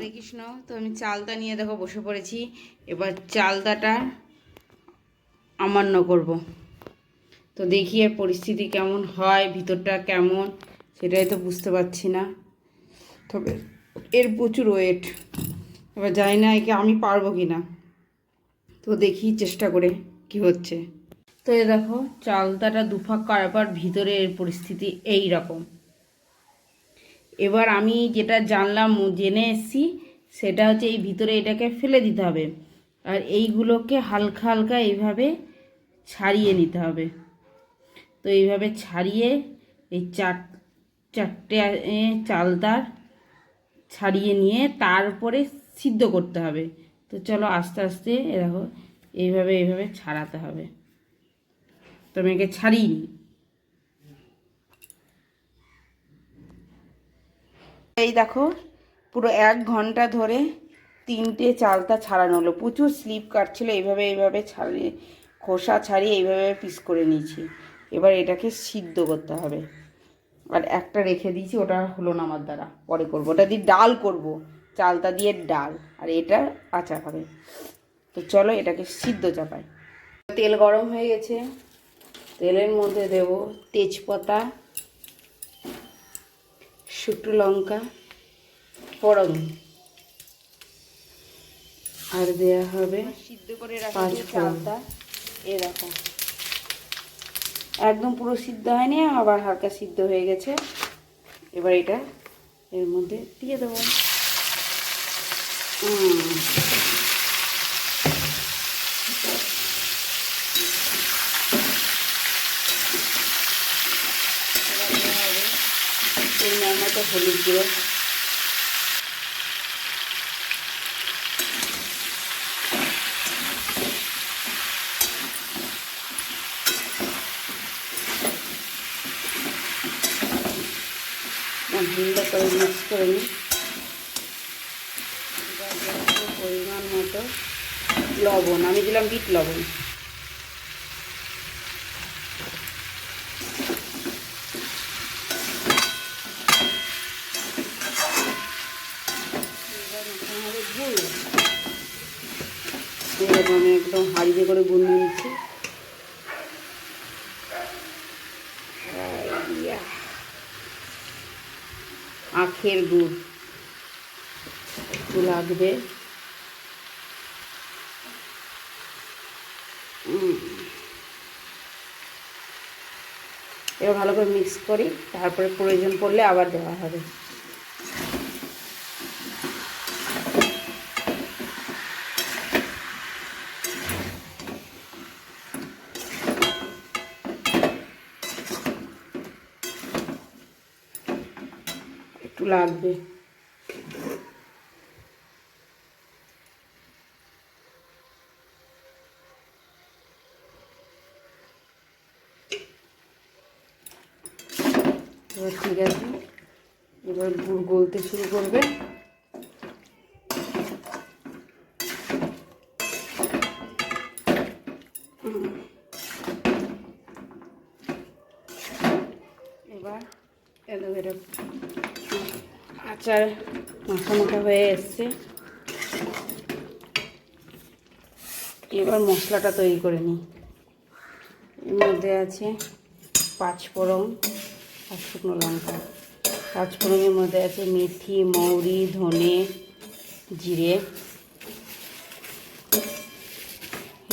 হরে কৃষ্ণ। তো আমি চালতা নিয়ে দেখো বসে পড়েছি। এবার চালতাটা আমান্য করব। তো দেখি এর পরিস্থিতি কেমন হয়, ভিতরটা কেমন, সেটাই তো বুঝতে পারছি না। তবে এর প্রচুর ওয়েট এবার জানি না একে আমি পারব কি না তো দেখি চেষ্টা করে কি হচ্ছে। তো এ দেখো চালতাটা দুফাক করার পর ভিতরে এর পরিস্থিতি এই রকম এবার আমি যেটা জানলাম জেনে এসেছি সেটা হচ্ছে এই ভিতরে এটাকে ফেলে দিতে হবে। আর এইগুলোকে হালকা হালকা এইভাবে ছাড়িয়ে নিতে হবে। তো এইভাবে ছাড়িয়ে এই চার চারটে এ, চালতার ছাড়িয়ে নিয়ে তারপরে সিদ্ধ করতে হবে। তো চলো আস্তে আস্তে এ দেখো এইভাবে এইভাবে ছাড়াতে হবে। তো আমি একে ছাড়িয়ে নিই। এই দেখো, পুরো এক ঘণ্টা ধরে তিনটে চালতা ছাড়ানো হলো। প্রচুর স্লিপ কাটছিল, এইভাবে এইভাবে ছাড়িয়ে, খোসা ছাড়িয়ে এইভাবে পিস করে নিয়েছি। এবার এটাকে সিদ্ধ করতে হবে। আর একটা রেখে দিয়েছি, ওটা হলো না আমার দ্বারা। পরে করব। ওটা দিয়ে ডাল করব। চালতা দিয়ে ডাল। আর এটা আচার হবে। তো চলো এটাকে সিদ্ধ চাপাই। তেল গরম হয়ে গেছে। তেলের মধ্যে দেব তেজপাতা। শুকনো লঙ্কা ফোড়ন। আর দেয়া হবে সিদ্ধ করে পাঁচ চালটা এরকম। একদম পুরো সিদ্ধ হয়নি আবার হালকা সিদ্ধ হয়ে গেছে। এবার এটা এর মধ্যে দিয়ে দেবো। হুম। এবার দেওয়া হবে মতো হলুদ গুঁড়ো। ভালো করে মিক্স করে নিই। পরিমাণ মতো লবণ। আমি দিলাম বিট লবণ এবার মাখানো হবে গুড় এরকম আমি একদম হাড়িতে করে গুড় নিয়ে নিচ্ছি আখের গুড়। একটু লাগবে। এবার ভালো করে মিক্স করি, তারপরে প্রয়োজন পড়লে আবার দেওয়া হবে। একটু লাগবে। এবার ঠিক আছে এবার গুড় গলতে শুরু করবে। এবার অ্যালোভেরা আচার মাখা মাখা হয়ে এসছে। এবার মশলাটা তৈরি করে নিই। এর মধ্যে আছে পাঁচফোড়ন আর শুকনো লঙ্কা। পাঁচফোড়নের মধ্যে আছে মেথি, মৌরি, ধনে, জিরে।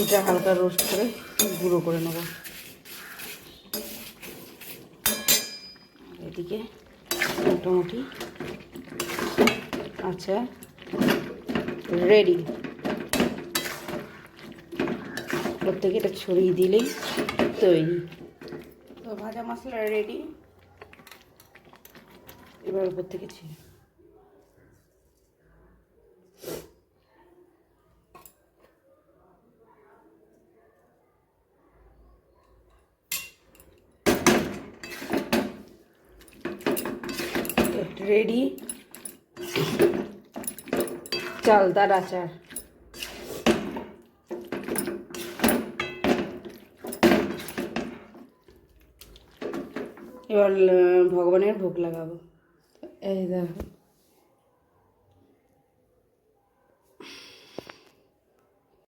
এটা হালকা রোস্ট করে গুঁড়ো করে নেব। এদিকে মোটামুটি আচ্ছা রেডি প্রত্যেকে এটা ছড়িয়ে দিলেই তৈরি। তো ভাজা মশলা রেডি এবার উপর থেকে ছিল রেডি চালদার আচার এবার ভগবানের ভোগ লাগাবো। এই দেখো।